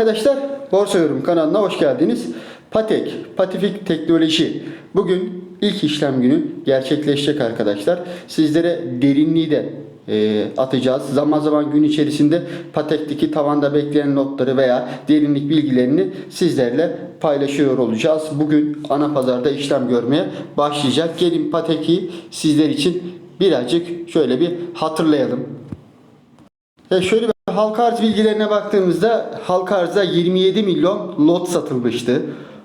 arkadaşlar, Borsa Yorum kanalına hoş geldiniz. Patek, Patifik Teknoloji bugün ilk işlem günü gerçekleşecek arkadaşlar. Sizlere derinliği de e, atacağız. Zaman zaman gün içerisinde Patek'teki tavanda bekleyen notları veya derinlik bilgilerini sizlerle paylaşıyor olacağız. Bugün ana pazarda işlem görmeye başlayacak. Gelin Patek'i sizler için birazcık şöyle bir hatırlayalım. E şöyle bir halka arz bilgilerine baktığımızda halka arzda 27 milyon lot satılmıştı.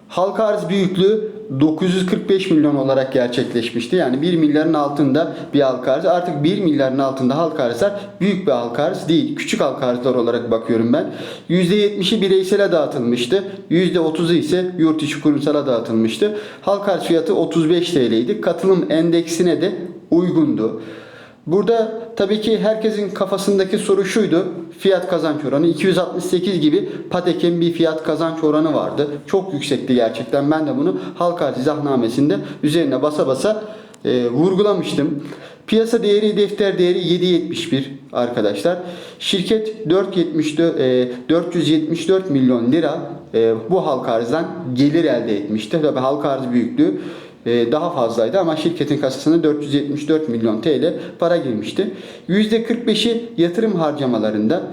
Halka arz büyüklüğü 945 milyon olarak gerçekleşmişti. Yani 1 milyarın altında bir halka arz. Artık 1 milyarın altında halka arzlar büyük bir halka arz değil. Küçük halka arzlar olarak bakıyorum ben. %70'i bireysele dağıtılmıştı. %30'u ise yurt içi kurumsala dağıtılmıştı. Halka arz fiyatı 35 TL'ydi. Katılım endeksine de uygundu. Burada tabii ki herkesin kafasındaki soru şuydu. Fiyat kazanç oranı 268 gibi Patek'in bir fiyat kazanç oranı vardı. Çok yüksekti gerçekten. Ben de bunu halka izahnamesinde üzerine basa basa e, vurgulamıştım. Piyasa değeri defter değeri 7.71 arkadaşlar. Şirket 474 e, 474 milyon lira e, bu halka arzdan gelir elde etmişti. Tabii halka arz büyüklüğü e, daha fazlaydı ama şirketin kasasına 474 milyon TL para girmişti. %45'i yatırım harcamalarında,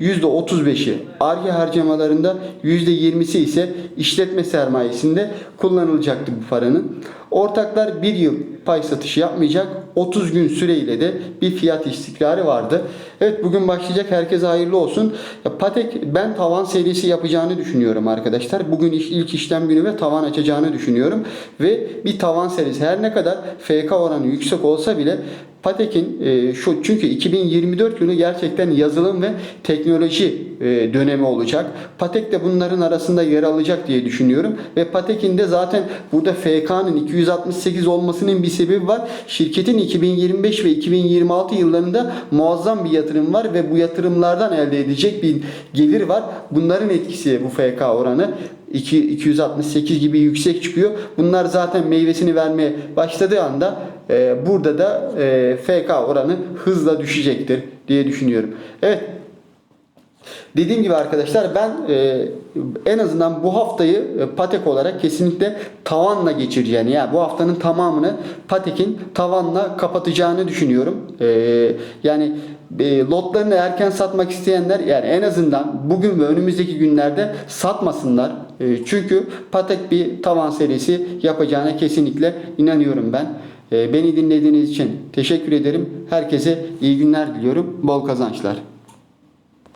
%35'i ARGE harcamalarında, %20'si ise işletme sermayesinde kullanılacaktı bu paranın. Ortaklar bir yıl pay satışı yapmayacak. 30 gün süreyle de bir fiyat istikrarı vardı. Evet bugün başlayacak. Herkese hayırlı olsun. Patek ben tavan serisi yapacağını düşünüyorum arkadaşlar. Bugün ilk işlem günü ve tavan açacağını düşünüyorum. Ve bir tavan serisi her ne kadar FK oranı yüksek olsa bile Patek'in e, şu çünkü 2024 yılı gerçekten yazılım ve teknoloji e, dönemi olacak. Patek de bunların arasında yer alacak diye düşünüyorum ve Patek'in de zaten burada FK'nın 268 olmasının bir sebebi var. Şirketin 2025 ve 2026 yıllarında muazzam bir yatırım var ve bu yatırımlardan elde edecek bir gelir var. Bunların etkisi bu FK oranı. 2, 268 gibi yüksek çıkıyor. Bunlar zaten meyvesini vermeye başladığı anda e, burada da e, FK oranı hızla düşecektir diye düşünüyorum. Evet Dediğim gibi arkadaşlar ben e, en azından bu haftayı e, Patek olarak kesinlikle tavanla geçireceğini yani bu haftanın tamamını Patek'in tavanla kapatacağını düşünüyorum. E, yani e, lotlarını erken satmak isteyenler yani en azından bugün ve önümüzdeki günlerde satmasınlar. E, çünkü Patek bir tavan serisi yapacağına kesinlikle inanıyorum ben. E, beni dinlediğiniz için teşekkür ederim. Herkese iyi günler diliyorum. Bol kazançlar.